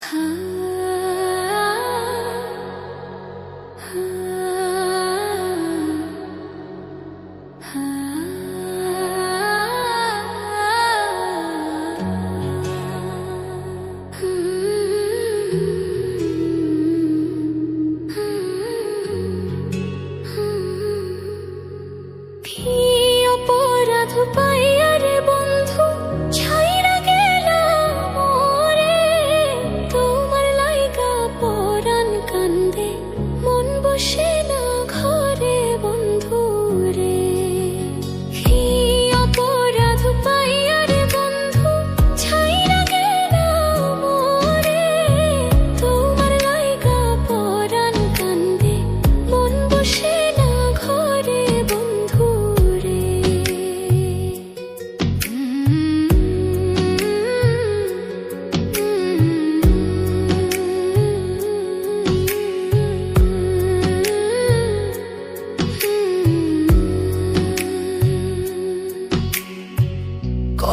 啊。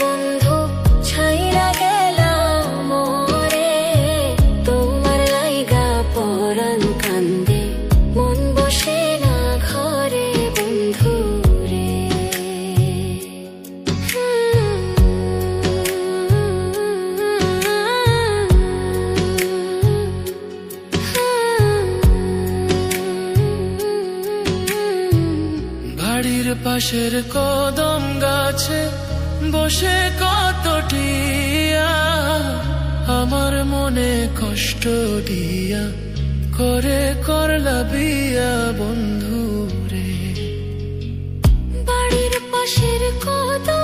বন্ধু ছাইরা মোরে তোমার লাইগা কান্দে, মন বসে না ঘরে বন্ধু রে বাড়ির পাশের কদম বসে কতটিয়া? আমার মনে কষ্ট দিয়া করে করলা বিয়া বন্ধু রে বাড়ির পাশের কদম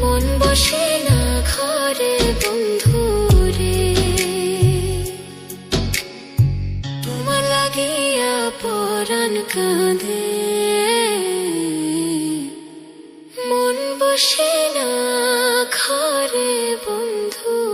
মন বসে না ঘরে বন্ধু রে তোমার লাগিয়া মন বসে না বন্ধু